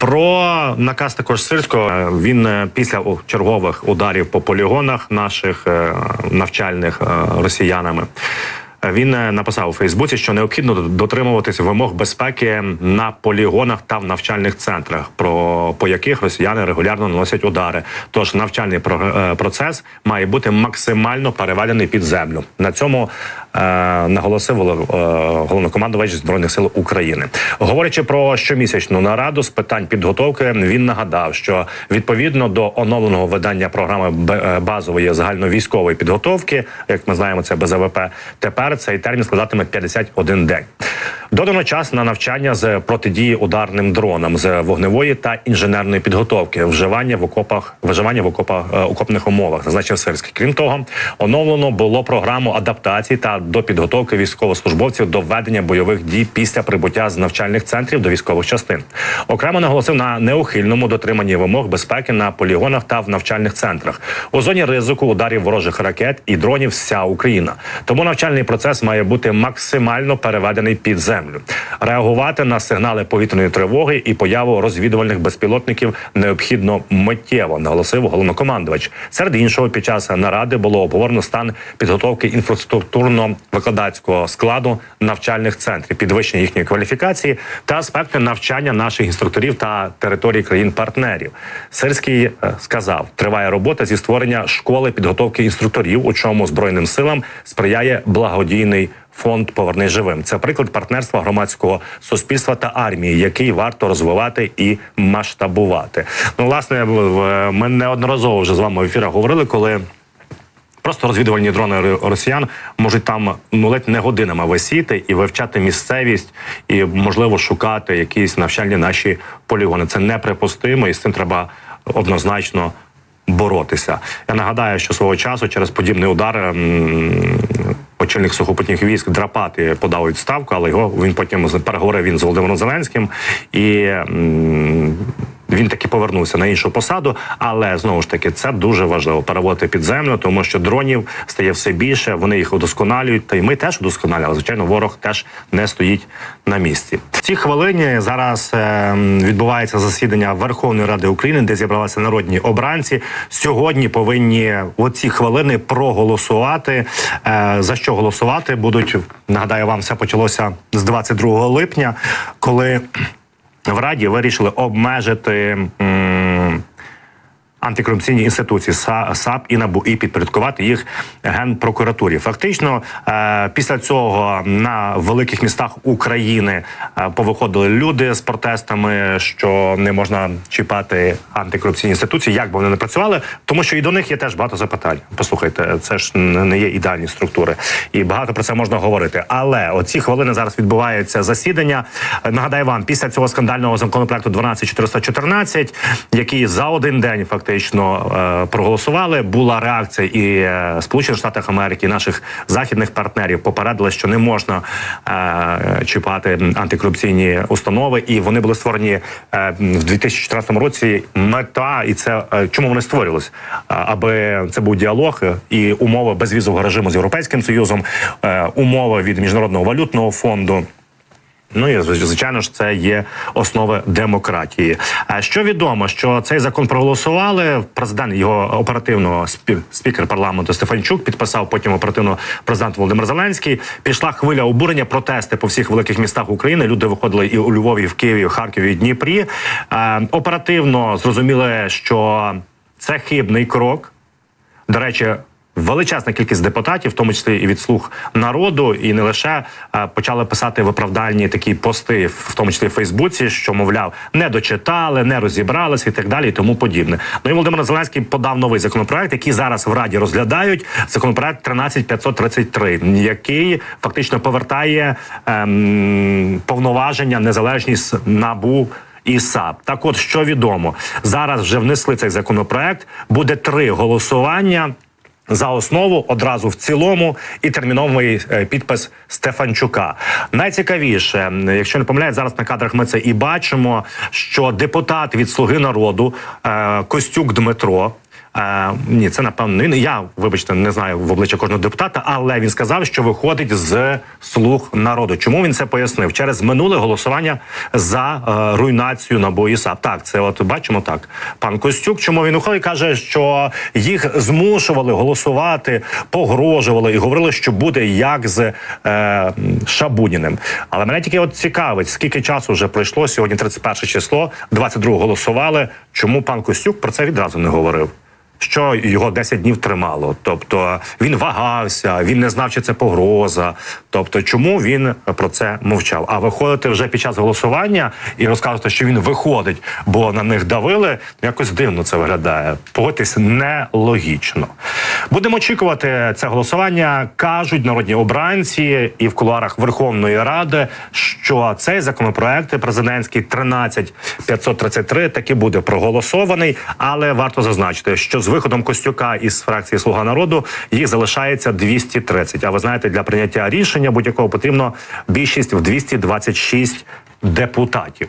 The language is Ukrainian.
Про наказ також сирського він е, після чергових ударів по полігонах наших е, навчальних е, росіянами. Він написав у Фейсбуці, що необхідно дотримуватися вимог безпеки на полігонах та в навчальних центрах, про по яких росіяни регулярно наносять удари. Тож навчальний про- процес має бути максимально переведений під землю. На цьому наголосив голов- е, головнокомандувач збройних сил України. Говорячи про щомісячну нараду з питань підготовки, він нагадав, що відповідно до оновленого видання програми е, базової загальновійськової підготовки, як ми знаємо, це БЗВП, тепер цей термін складатиме 51 день. Додано час на навчання з протидії ударним дронам з вогневої та інженерної підготовки, вживання в окопах, виживання в окопах е, окопних умовах, зазначив Сирський. Крім того, оновлено було програму адаптації та до підготовки військовослужбовців до ведення бойових дій після прибуття з навчальних центрів до військових частин. Окремо наголосив на неухильному дотриманні вимог безпеки на полігонах та в навчальних центрах у зоні ризику ударів ворожих ракет і дронів вся Україна. Тому навчальний процес має бути максимально переведений під землю. Реагувати на сигнали повітряної тривоги і появу розвідувальних безпілотників необхідно миттєво, наголосив головнокомандувач. Серед іншого, під час наради було обговорено стан підготовки інфраструктурно-викладацького складу навчальних центрів, підвищення їхньої кваліфікації та аспекти навчання наших інструкторів та територій країн-партнерів. Сирський е, сказав, триває робота зі створення школи підготовки інструкторів, у чому збройним силам сприяє благодійний. Фонд поверни живим. Це приклад партнерства громадського суспільства та армії, який варто розвивати і масштабувати. Ну, власне, в- ми неодноразово вже з вами в ефірах говорили, коли Просто розвідувальні дрони росіян можуть там ну ледь не годинами висіти і вивчати місцевість, і можливо шукати якісь навчальні наші полігони. Це неприпустимо, і з цим треба однозначно боротися. Я нагадаю, що свого часу через подібний удар. Очільник сухопутних військ Драпати подав відставку, але його він потім переговорив він з Володимиром Зеленським. І він таки повернувся на іншу посаду. Але знову ж таки, це дуже важливо переводити під землю, тому що дронів стає все більше. Вони їх удосконалюють. Та й ми теж удосконалюємо. Звичайно, ворог теж не стоїть на місці. В цій хвилині зараз е, відбувається засідання Верховної Ради України, де зібралися народні обранці. Сьогодні повинні в ці хвилини проголосувати. Е, за що голосувати будуть? Нагадаю, вам все почалося з 22 липня, коли в Раді вирішили обмежити. Антикорупційні інституції САП і НАБУ і підпорядкувати їх генпрокуратурі. Фактично, е, після цього на великих містах України е, повиходили люди з протестами, що не можна чіпати антикорупційні інституції, як би вони не працювали, тому що і до них є теж багато запитань. Послухайте, це ж не є ідеальні структури, і багато про це можна говорити. Але оці хвилини зараз відбувається засідання. Нагадаю вам, після цього скандального законопроекту 12414, який за один день фактично е, проголосували, була реакція і е, Сполучених Штатів Америки, і наших західних партнерів попередили, що не можна е, чіпати антикорупційні установи, і вони були створені в 2014 році. Мета і це чому вони створювалися? Аби це був діалог і умови безвізового режиму з європейським союзом, умови від міжнародного валютного фонду. Ну і звичайно ж, це є основи демократії. Що відомо, що цей закон проголосували. Президент його оперативно спі- спікер парламенту Стефанчук підписав. Потім оперативно президент Володимир Зеленський. Пішла хвиля обурення, протести по всіх великих містах України. Люди виходили і у Львові, і в Києві, і в Харкові, і Дніпрі. Е, оперативно зрозуміли, що це хибний крок. До речі, величезна кількість депутатів, в тому числі і від слуг народу, і не лише е, почали писати виправдальні такі пости, в тому числі в Фейсбуці, що мовляв не дочитали, не розібралися і так далі, і тому подібне. Ну і Володимир Зеленський подав новий законопроект, який зараз в раді розглядають. Законопроект 13533, який фактично повертає ем, повноваження, незалежність набу і САП. Так, от що відомо, зараз вже внесли цей законопроект. Буде три голосування. За основу одразу в цілому і терміновий е, підпис Стефанчука. Найцікавіше, якщо не помиляють, зараз на кадрах ми це і бачимо, що депутат від Слуги народу е, Костюк Дмитро Е, ні, це напевно не я, вибачте, не знаю в обличчя кожного депутата, але він сказав, що виходить з слуг народу. Чому він це пояснив? Через минуле голосування за е, руйнацію НАБУ і САП. Так, це от бачимо так. Пан Костюк, чому він уходить, каже, що їх змушували голосувати, погрожували і говорили, що буде як з е, Шабуніним. Але мене тільки от цікавить, скільки часу вже пройшло сьогодні, 31 число, 22 голосували. Чому пан Костюк про це відразу не говорив? Що його 10 днів тримало, тобто він вагався, він не знав, чи це погроза. Тобто, чому він про це мовчав? А виходити вже під час голосування і розказувати, що він виходить, бо на них давили. Якось дивно це виглядає. Погодьтесь, нелогічно. Будемо очікувати це голосування. кажуть народні обранці і в кулуарах Верховної Ради, що цей законопроект президентський 13533 таки буде проголосований, але варто зазначити, що з виходом Костюка із фракції Слуга народу їх залишається 230. А ви знаєте, для прийняття рішення будь-якого потрібно більшість в 226 депутатів.